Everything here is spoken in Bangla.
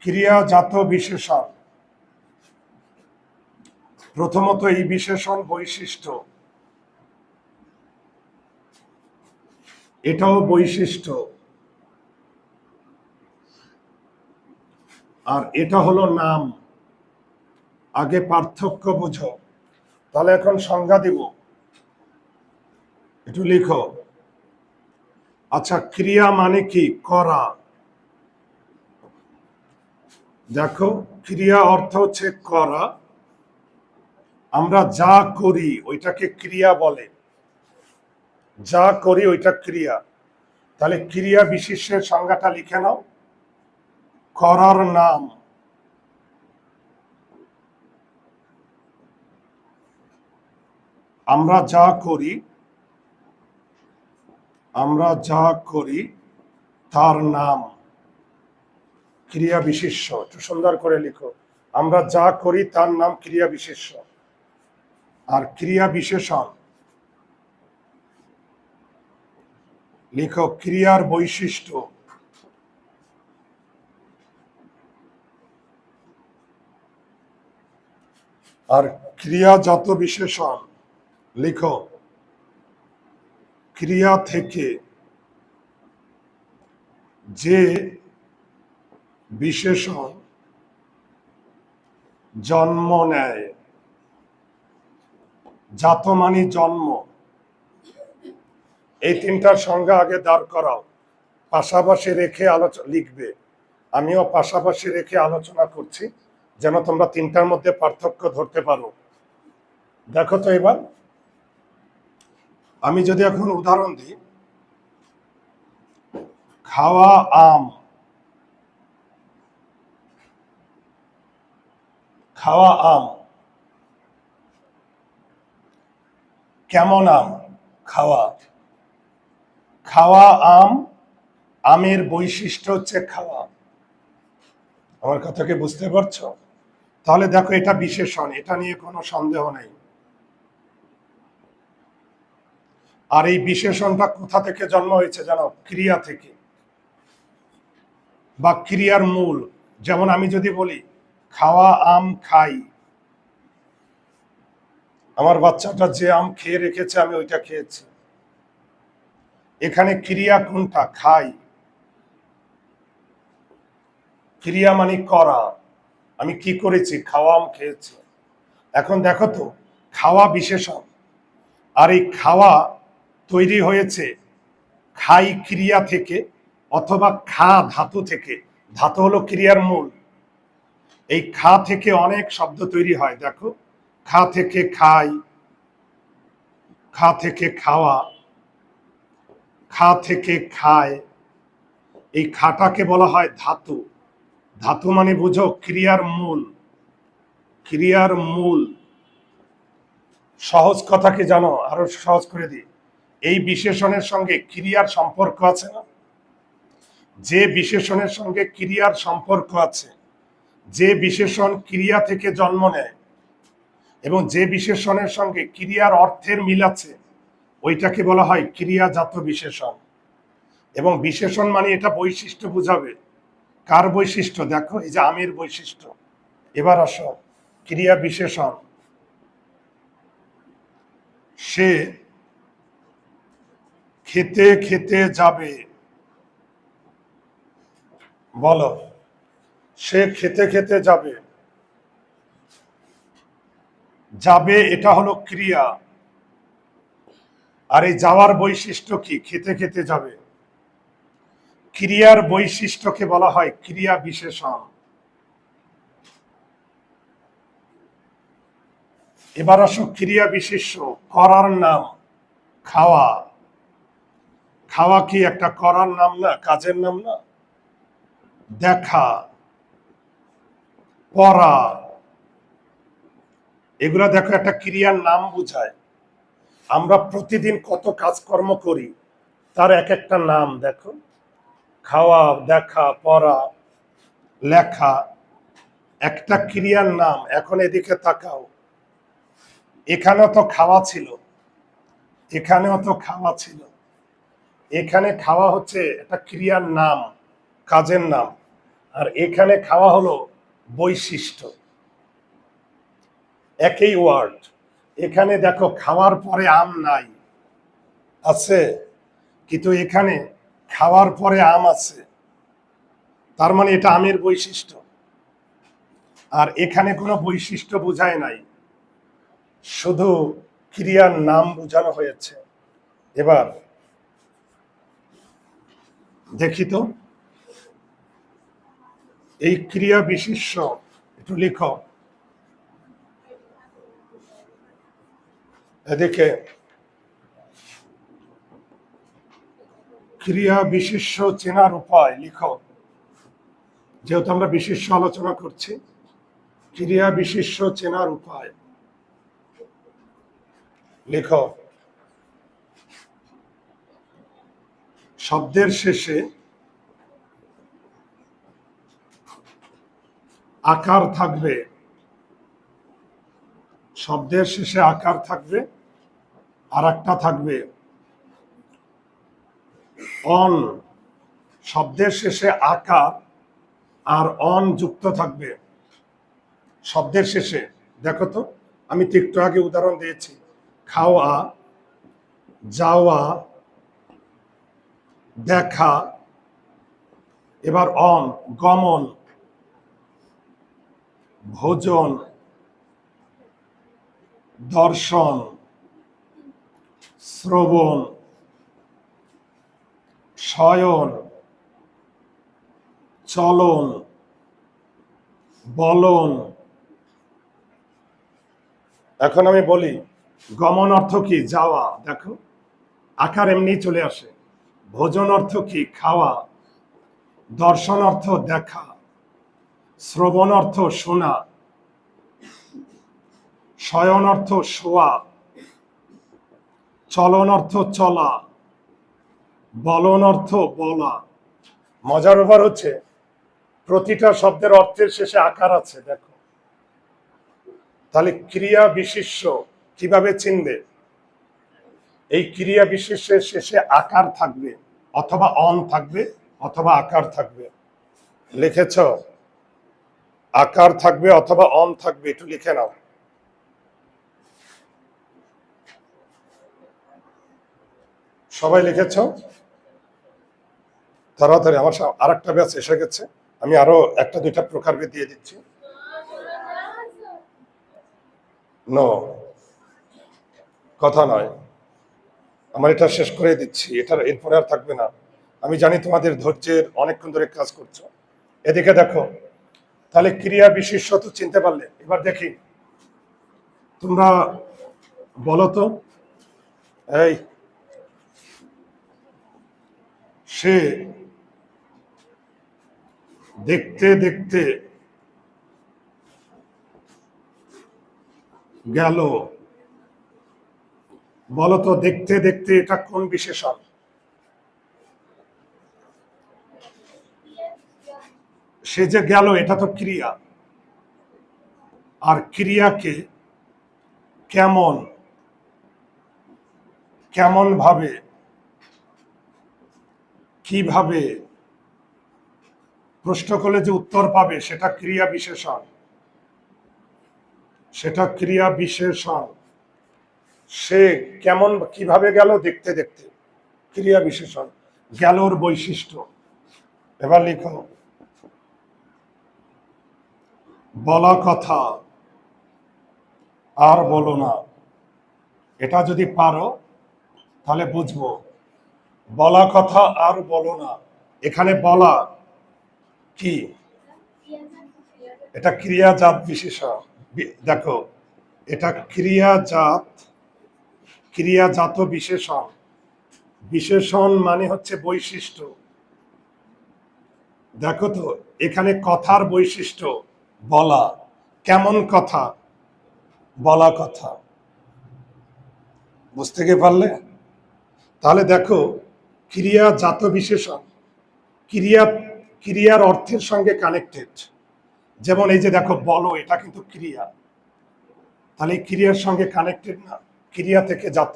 ক্রিয়াজাত বিশেষণ। প্রথমত এই বিশেষণ বৈশিষ্ট্য। এটাও বৈশিষ্ট্য। আর এটা হলো নাম। আগে পার্থক্য বুঝো। তাহলে এখন সংজ্ঞা দিব। একটু লিখো। আচ্ছা ক্রিয়া মানে কি? করা। দেখো, ক্রিয়া অর্থ হচ্ছে করা। আমরা যা করি, ওইটাকে ক্রিয়া বলে। যা করি, ওইটা ক্রিয়া। তাহলে ক্রিয়া বিশেষের সংজ্ঞাটা লিখে নাও। করার নাম। আমরা যা করি, আমরা যা করি, তার নাম। ক্রিয়া বিশেষ্য, একটু সুন্দর করে লিখো। আমরা যা করি তার নাম ক্রিয়া বিশেষ্য। আর ক্রিয়া বিশেষণ। লিখো ক্রিয়ার বৈশিষ্ট্য। আর ক্রিয়াজাত বিশেষণ। লিখো ক্রিয়া থেকে যে বিশেষণ, জন্ম নেয় জাত মানে জন্ম। এই তিনটার সংজ্ঞা আগে দাঁড় করাও। পাশাপাশি রেখে আলোচনা লিখবে। আমিও পাশাপাশি রেখে আলোচনা করছি, যেন তোমরা তিনটার মধ্যে পার্থক্য ধরতে পারো। দেখো তো এবার। আমি যদি এখন উদাহরণ দিই, খাওয়া আম। খাওয়া আম। কেমন আম? খাওয়া। খাওয়া আম, আমের বৈশিষ্ট্য হচ্ছে খাওয়া। আমার কথা কি বুঝতে পারছ? তাহলে দেখো, এটা বিশেষণ, এটা নিয়ে কোনো সন্দেহ নেই। আর এই বিশেষণটা কোথা থেকে জন্ম হয়েছে জানো? ক্রিয়া থেকে। বা ক্রিয়ার মূল। যেমন আমি যদি বলি খাওয়া আম খাই। আমার বাচ্চাটা যে আম খেয়ে রেখেছে, আমি ওইটা খেয়েছি। এখানে ক্রিয়া কোনটা? খাই। ক্রিয়া মানে করা। আমি কি করেছি? খাওয়া আম খেয়েছি। এখন দেখো তো, খাওয়া বিশেষণ। আর এই খাওয়া তৈরি হয়েছে খাই ক্রিয়া থেকে অথবা খা ধাতু থেকে। ধাতু হলো ক্রিয়ার মূল। এই খা থেকে অনেক শব্দ তৈরি হয়, দেখো। খা থেকে খাই, খা থেকে খাওয়া, খা থেকে খায়। এই খাটাকে বলা হয় ধাতু। ধাতু মানে বুঝো ক্রিয়ার মূল ক্রিয়ার মূল। সহজ কথাকে জানো, আরও সহজ করে দিই। এই বিশেষণের সঙ্গে ক্রিয়ার সম্পর্ক আছে না? যে বিশেষণের সঙ্গে ক্রিয়ার সম্পর্ক আছে যে বিশেষণ ক্রিয়া থেকে জন্ম নেয় এবং যে বিশেষণের সঙ্গে ক্রিয়ার অর্থের মিল আছে, ওইটাকে বলা হয় ক্রিয়াজাত বিশেষণ। এবং বিশেষণ মানে এটা বৈশিষ্ট্য বুঝাবে। কার বৈশিষ্ট্য? দেখো, এই যে আমের বৈশিষ্ট্য। এবার আসো, ক্রিয়া বিশেষণ। সে খেতে খেতে যাবে। বলো। সে খেতে খেতে যাবে। যাবে এটা হলো ক্রিয়া। আর এই যাওয়ার বৈশিষ্ট্য কি? খেতে খেতে যাবে। ক্রিয়ার বৈশিষ্ট্যকে বলা হয় ক্রিয়া বিশেষণ। এবার আসো ক্রিয়া বিশেষ্য, করার নাম, খাওয়া। খাওয়া কি একটা করার নাম না, কাজের নাম না? দেখা। পড়া। এগুলা দেখো একটা ক্রিয়ার নাম বুঝায়। আমরা প্রতিদিন কত কাজকর্ম করি, তার এক একটা নাম দেখো। খাওয়া, দেখা, পড়া, লেখা, একটা ক্রিয়ার নাম, এখন এদিকে তাকাও। এখানেও তো খাওয়া ছিল, এখানেও তো খাওয়া ছিল। এখানে খাওয়া হচ্ছে একটা ক্রিয়ার নাম, কাজের নাম। আর এখানে খাওয়া হলো বৈশিষ্ট্য। একই ওয়ার্ড এখানে দেখো খাওয়ার পরে আম নাই। আছে। কিন্তু এখানে খাওয়ার পরে আম আছে। তার মানে এটা আমের বৈশিষ্ট্য। আর এখানে কোনো বৈশিষ্ট্য বোঝায় নাই। শুধু ক্রিয়ার নাম বোঝানো হয়েছে। এবার দেখি তো। এই ক্রিয়া বিশিষ্ট একটু লিখো। এদিকে, ক্রিয়া বিশিষ্ট চেনার উপায় লিখো। যেহেতু আমরা বিশিষ্য আলোচনা করছি, ক্রিয়া বিশিষ্ট চেনার উপায় লেখো। শব্দের শেষে আকার থাকবে। শব্দের শেষে আকার থাকবে আর একটা থাকবে। অন, শব্দের শেষে আকার আর অন যুক্ত থাকবে। শব্দের শেষে, দেখো তো, আমি একটু আগে উদাহরণ দিয়েছি। খাওয়া, যাওয়া, দেখা, এবার অন, গমন। ভোজন, দর্শন, শ্রবণ, শয়ন, চলন, বলন। এখন আমি বলি, গমন অর্থ কি? যাওয়া। দেখো, আকার এমনি চলে আসে। ভোজন অর্থ কি? খাওয়া। দর্শন অর্থ দেখা। শ্রবণ অর্থ শোনা, শয়ন অর্থ শোয়া, চলন অর্থ চলা, বলন অর্থ বলা। মজার ব্যাপার হচ্ছে, প্রতিটা শব্দের অর্থের শেষে আকার আছে, দেখো। তাহলে ক্রিয়া বিশিষ্য কীভাবে চিনবে? এই ক্রিয়া বিশেষের শেষে আকার থাকবে, অথবা অন থাকবে, অথবা আকার থাকবে। লিখেছ? আকার থাকবে অথবা অন থাকবে, একটু লিখে নাও। সবাই লিখেছ? তাড়াতাড়ি, আমার আর একটা ব্যাচ এসে গেছে। আমি আরও একটা, দুইটা প্রকারভেদ দিয়ে দিচ্ছি। নো কথা নয়। আমার এটা শেষ করে দিচ্ছি। এটার এরপরে আর থাকবে না। আমি জানি তোমাদের ধৈর্যের অনেকক্ষণ ধরে কাজ করছ। এদিকে দেখো তাহলে ক্রিয়া বিশেষ্য তো চিনতে পারলে। এবার দেখি। তোমরা বলো তো। এই, সে দেখতে দেখতে গেল। বলতো দেখতে দেখতে এটা কোন বিশেষণ? সে যে গেল, এটা তো ক্রিয়া। আর ক্রিয়াকে কেমন কেমন ভাবে কীভাবে প্রশ্ন করলে যে উত্তর পাবে, সেটা ক্রিয়া বিশেষণ। সেটা ক্রিয়া বিশেষণ। সে কেমন, কীভাবে গেল দেখতে দেখতে। ক্রিয়া বিশেষণ। গেলর বৈশিষ্ট্য। এবার লিখো। বলা কথা। আর বলো না। এটা যদি পারো, তাহলে বুঝব। বলা কথা আর বলো না। এখানে বলা কি? এটা ক্রিয়াজাত বিশেষণ। বি- দেখো, এটা ক্রিয়াজাত ক্রিয়াজাত বিশেষণ। বিশেষণ মানে হচ্ছে বৈশিষ্ট্য। দেখো তো, এখানে কথার বৈশিষ্ট্য। বলা, কেমন কথা? বলা কথা। বুঝতে গিয়ে পারলে? তাহলে দেখো, ক্রিয়া জাত বিশেষণ, ক্রিয়া, ক্রিয়ার অর্থের সঙ্গে কানেক্টেড যেমন এই যে দেখো, বলো, এটা কিন্তু ক্রিয়া। তাহলে এই ক্রিয়ার সঙ্গে কানেক্টেড না? ক্রিয়া থেকে জাত।